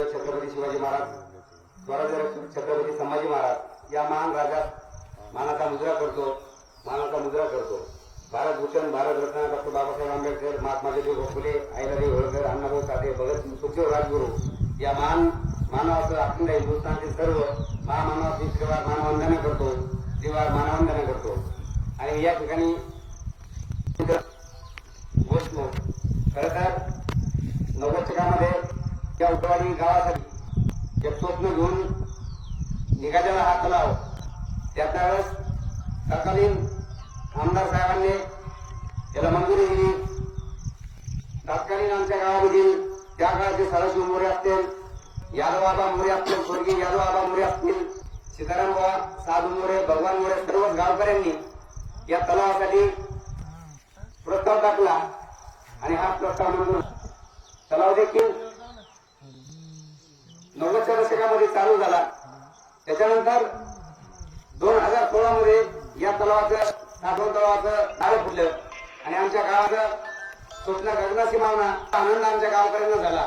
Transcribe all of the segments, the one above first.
छत्रपती शिवाजी महाराज स्वराज्य छत्रपती संभाजी महाराज या महान राजा मानाचा मुजरा करतो मानाचा मुजरा करतो. भारतभूषण भारतरत्न डॉक्टर बाबासाहेब आंबेडकर महात्मा ज्योती फुले अहिल्यादेवी होळकर अण्णाभाऊ साठे भगत सुखदेव राजगुरू या महान मानवाचं अखंड हिंदुस्थानचे सर्व महामानवाची सेवा मानवंदना करतो तेव्हा मानवंदना करतो. आणि या ठिकाणी गोष्ट खरं तर नव्वद त्या उतवाडी गावासाठी एक स्वप्न घेऊन निघालेला हा तलाव त्या त्यावेळेस तत्कालीन आमदार साहेबांनी याला मंजुरी दिली. तत्कालीन आमच्या गावामधील त्या काळाचे सदाशिव मोरे असतील यादवबाबा मोरे असतील स्वर्गीय यादवबाबा मोरे असतील सीताराम बाबा साधू मोरे भगवान मोरे सर्व गावकऱ्यांनी या तलावासाठी प्रस्ताव टाकला आणि हा प्रस्ताव म्हणून तलाव देखील नव्वदच्या दशकामध्ये चालू झाला. त्याच्यानंतर दोन हजार सोळा मध्ये या तलावाचं साठवण तलावाचं नारळ फुटलं. आणि आमच्या गावाचं स्वप्न गगनाची भावना आनंद आमच्या गावकऱ्यांना झाला.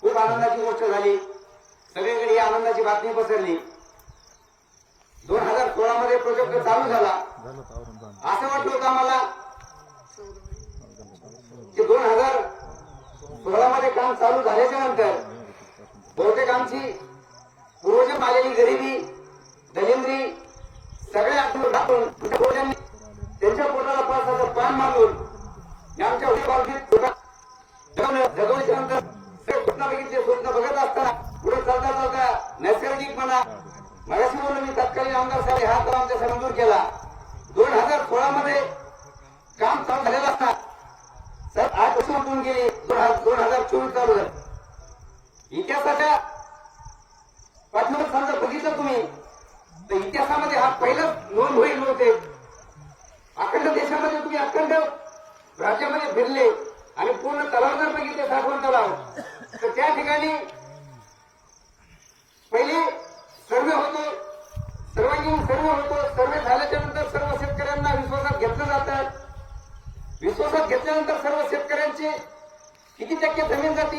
खूप आनंदाची गोष्ट झाली. सगळीकडे या आनंदाची बातमी पसरली. दोन हजार सोळा मध्ये प्रोजेक्ट चालू झाला असं वाटलं होतं आम्हाला की दोन हजार सोळा मध्ये काम चालू झाल्याच्यानंतर बहुतेक आमची पूर्वजन आलेली गरिबी दलिंद्री सगळ्या आठवण टाकून त्यांच्या पोटाला पावसाचं पान मारून आमच्या उडी जगवल्याच्या नंतर सगळे स्वप्न बघत असताना पुढे चालता चालता नैसर्गिकपणा मगाशी बोललो मी तत्कालीन आमदार साहेब हा तर आमच्या मंजूर केला. दोन हजार सोळा मध्ये काम चालू झालेलं असता सर आठ वर्ष उठून गेली दोन हजार दोन हजार चोवीस चालू झालं इतिहासाच्या पाठीमागे समजा बघितलं तुम्ही तर इतिहासामध्ये हा पहिलाच नोंद होईल नव्हते अखंड देशामध्ये तुम्ही अखंड राज्यामध्ये फिरले आणि पूर्ण तलाव जर बघितले साठवण तलाव तर त्या ठिकाणी पहिले सर्वे होतो सर्वांगीण सर्वे होतो सर्वे झाल्याच्यानंतर सर्व शेतकऱ्यांना विश्वासात घेतलं जातं. विश्वासात घेतल्यानंतर सर्व शेतकऱ्यांची किती टक्के जमीन जाती?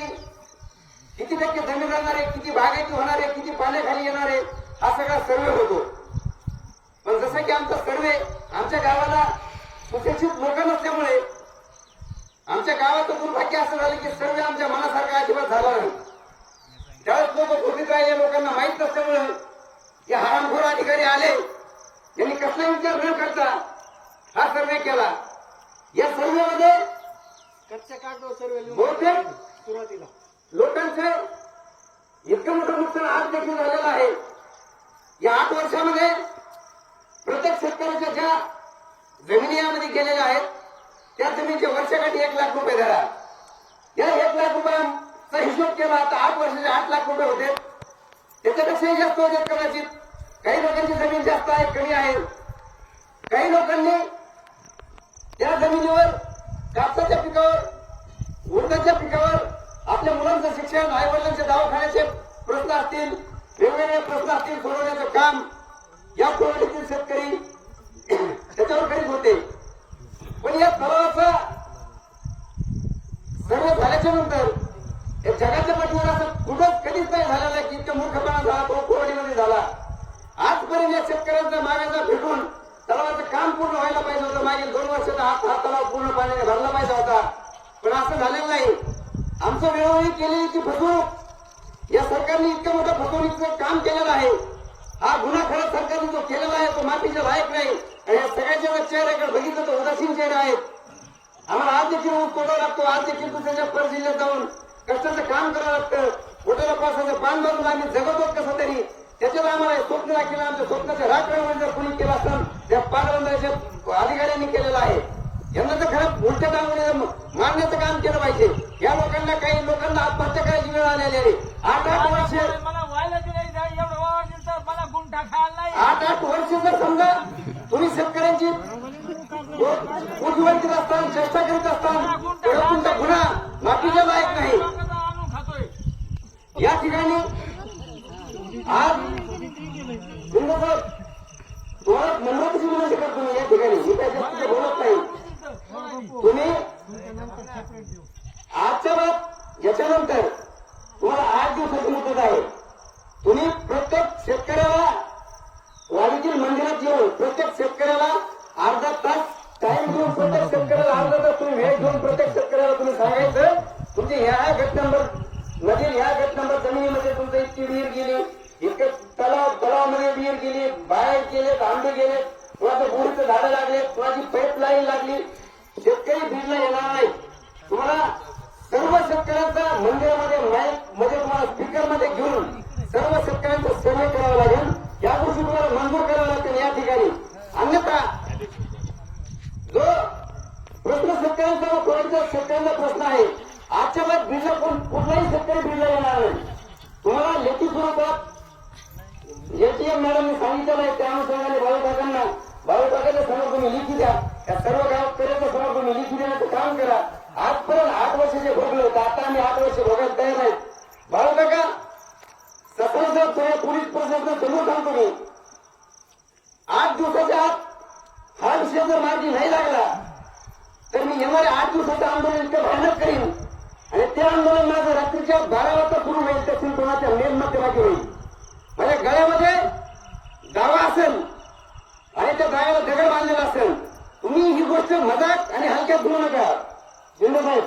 किती टक्के जमीन जाणार आहे किती बागायती होणार आहे किती पाण्याखाली येणार आहे हा सगळा सर्वे होतो. पण जसं की आमचा सर्वे आमच्या गावाला सुशिक्षित लोक नसल्यामुळे आमच्या गावाचं दुर्भाग्य असं झालं की सर्वे आमच्या मनासारखा अजिबात झाला नाही. त्यावेळेस लोक घोषित राहिले लोकांना माहीत नसल्यामुळे हे हरामखोर अधिकारी आले. यांनी कसला विचार न करता हा सर्वे केला. या सर्वेमध्ये कच्च्या कागदावर सर्व बहुतेक सुरुवातीला. लोकांचं इतकं मोठं नुकसान आज देखील झालेलं आहे. या आठ वर्षामध्ये प्रत्येक शेतकऱ्याच्या ज्या जमिनी यामध्ये गेलेल्या आहेत त्या जमिनीच्या वर्षाकाठी एक लाख रुपये धरा. या एक लाख रुपयांचा हिशोब केला आता आठ वर्षाचे आठ लाख रुपये होते. त्याच्यापेक्षाही जास्त होते कदाचित काही लोकांची जमीन जास्त आहे कमी आहे. काही लोकांनी त्या जमिनीवर कापसाच्या पिकावर उडदाच्या पिकावर आपल्या मुलांचं शिक्षण आई वडिलांच्या दवाखान्याचे प्रश्न असतील वेगवेगळे प्रश्न असतील सोडवण्याचं काम या कोविडतील शेतकरी त्याच्यावर करीत होते. पण या तलावाचा सर्व झाल्याच्यानंतर या जगाच्या पाठीवर असं कुठंच कधीच नाही झालेलं आहे की इतका मूर्खपणा झाला तो कोविडमध्ये झाला. आजपर्यंत या शेतकऱ्यांचा मागायचा भेटून तलावाचं काम पूर्ण व्हायला पाहिजे होतं. मागील दोन वर्षाचा हा तलाव पूर्ण पाण्याने भरला पाहिजे होता. पण असं झालेलं नाही. आमचं वेळोवेळी केले की फसवणूक या सरकारने इतकं मोठं फसवणुकीचं काम केलेलं आहे. हा गुन्हा खरंच सरकारने जो केलेला आहे तो माफीच्या लायक नाही. आणि या सगळ्याच्या जर चेहऱ्याकडे बघितलं तर उदासीन चेहरे आहेत. आम्हाला आज देखील ऊस तोडावा लागतो. आज देखील दुसऱ्याच्या पर जिल्ह्यात जाऊन कष्टाचं काम करावं लागतं. पोटाला पावसाचं पान भरून आम्ही जगतो कसं तरी. त्याच्यावर आम्हाला स्वप्न दाखवलं. आमच्या स्वप्नाचं राजकारण जर कोणी केलं असतं त्या पाटबंधाच्या अधिकाऱ्यांनी केलेलं आहे. यांना तर खरं उलट्या टांगून मारण्याचं काम केलं पाहिजे. या लोकांना काही लोकांना आत्महत्या करायची वेळ आलेली आहे. आठ आठ वर्ष आठ आठ वर्ष जर समजा तुम्ही शेतकऱ्यांची करीत असताना चेष्टा करीत असताना तुमचा गुन्हा माफीच्या लायक नाही. या ठिकाणी आज तुम्हाला नम्रतेची विनंती करतो मी या ठिकाणी. मी बोलत नाही. तुम्ही आजच्या बाब याच्यानंतर तुम्हाला आठ दिवस मुदत आहे. तुम्ही प्रत्येक शेतकऱ्याला वाडीतील मंदिरात येऊन प्रत्येक शेतकऱ्याला अर्धा तास टाइम देऊन प्रत्येक शेतकऱ्याला अर्धा तास तुम्ही वेळ घेऊन प्रत्येक शेतकऱ्याला तुम्ही सांगायचं तुमची ह्या गट नंबर मधील ह्या गट नंबर जमिनीमध्ये तुमचं इतकी विहीर गेली इतके तलाव तलावामध्ये विहीर गेली बाहेर गेले आंबे गेले कुणाचं बोरीचं झाडं लागले कुणाची पाईपलाईन लागली शेतकरी भिजला येणार नाही. तुम्हाला सर्व शेतकऱ्यांचा मंदिरामध्ये माईक म्हणजे तुम्हाला स्पीकरमध्ये घेऊन सर्व शेतकऱ्यांचं सर्वे करावं लागेल. या गोष्टी तुम्हाला मंजूर करावं लागतील या ठिकाणी. अन्यथा जो प्रश्न शेतकऱ्यांचा व कोणाच्या शेतकऱ्यांचा प्रश्न आहे आजच्या वेळेस बिल कुठलाही शेतकरी बिल येणार नाही. तुम्हाला लेखी स्वरूपात एटीएम मॅडमने सांगितलं आहे त्या अनुषंगाने भाऊ काकांना भाऊ काकाच्या समोर तुम्ही लिखी द्या. या सर्व गावकऱ्याच्या समोर तुम्ही लिखी आजपर्यंत आठ वर्ष जे भोगले तर आता आम्ही आठ वर्ष भोगायला तयार आहेत. भाऊ नका सतराशे पुणे पोलीस प्रशासन समोर सांगतो मी आठ दिवसाच्या आत हा विषय जर मार्गी नाही लागला तर मी येणाऱ्या आठ दिवसाचं आंदोलन इतकं भयानक करीन. आणि ते आंदोलन माझं रात्रीच्या बारा वाजता सुरू होईल त्या सिंपणाच्या मेन माध्यमाची होईल. माझ्या गळ्यामध्ये दावा असेल आणि त्या दाव्याला दगड बांधलेला असेल. तुम्ही ही गोष्ट मजाक आणि हलक्यात घेऊ नका. जिंदे साहेब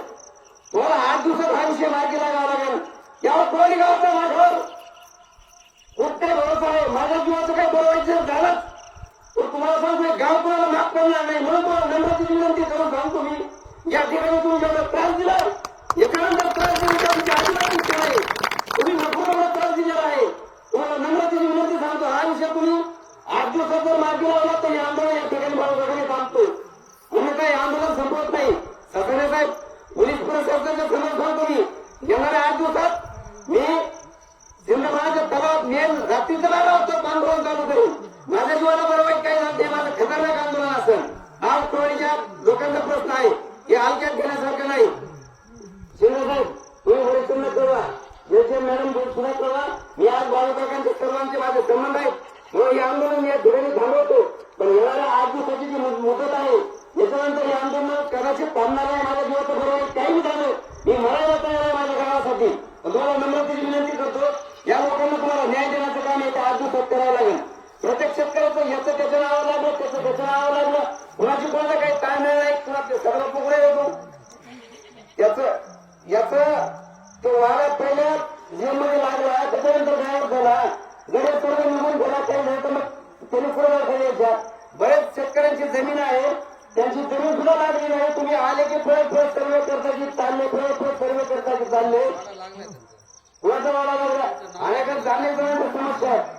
तुम्हाला आठ दिवसात हा विषय मार्गी लागावा लागेल. यावर कोणी गावाचा माझ्यावर खूप काही भरोसा आहे माझ्या जीवाचं काही बरोबर झालं तर तुम्हाला सांगतो गाव कोणाला माग करणार नाही म्हणून तुम्हाला नम्राची विनंती करून सांगतो मी. या ठिकाणी तुम्ही जेवढा त्रास दिला एकानंतर त्रास दिला तुमची अजिबात इच्छा नाही तुम्ही नको एवढा त्रास दिलेला आहे तुम्हाला नम्राची विनंती सांगतो हा विषय तुम्ही आठ दिवसात जर मार्गी लावला तर हे आंदोलन या ठिकाणी बाळगणे थांबतो तुम्ही काही आंदोलन संपवत नाही सकाळे साहेब पोलीस प्रशासनाच्या समोर सांगतो मी येणाऱ्या आठ दिवसात मी सिंधमाच्या तलाव मेन रात्रीचं लागला होतं आंदोलन चालू करून माझ्या जीवाला बरोबर काही झालं ते माझं खतरनाक आंदोलन असं आज कोळीच्या लोकांचा प्रश्न आहे. हे हलक्यात घेण्यासारखं नाही. शिंदे साहेब तुम्ही वरिष्ठ कळवा याचे मॅडम सुद्धा कळवा मी आज बाळकाकांचे सर्वांचे माझे संबंध आहेत. म्हणून हे आंदोलन मी या ठिकाणी थांबवतो. पण येणाऱ्या आठ दिवसाची जी मुदत आहे त्याच्यानंतर हे आंदोलन कदाचित थांबणार आहे माझ्या जीवाचं बरोबर काही झालं. मी मरायला तयार आहे माझ्या गावासाठी. तुम्हाला नम्रतेची विनंती करतो या लोकांना तुम्हाला न्याय देण्याचं काम येत्या आज दिवसात करावं लागेल. प्रत्येक शेतकऱ्याचं याचं त्याचं नावं लागलं त्याचं त्याचं नावं लागलं. कुणाची कोणाला काही ताण नाही कुणा ते सगळं पुकडे येतो. याच याच तो वारा पहिल्या जिममध्ये लागला त्याच्यानंतर गायब झाला. गडे सर्व निघून गेला काही नाही तर मग त्यांनी पुढे खाली बरेच शेतकऱ्यांची जमीन आहे त्यांची जमीन सुद्धा लागली नाही तुम्ही आले की परत परत सर्वे करता की चालले परत परत सर्वे करता की चालले. कुणाचा वाडा लागला. आणि जाणीव समस्या आहे.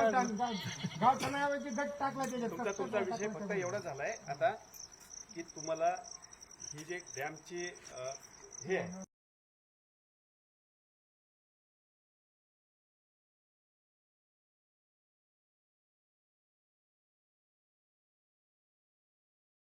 गावच्या नावाची गट टाकला तुमचा विषय फक्त एवढा झालाय आता की तुम्हाला ही जे डॅमची हे आहे.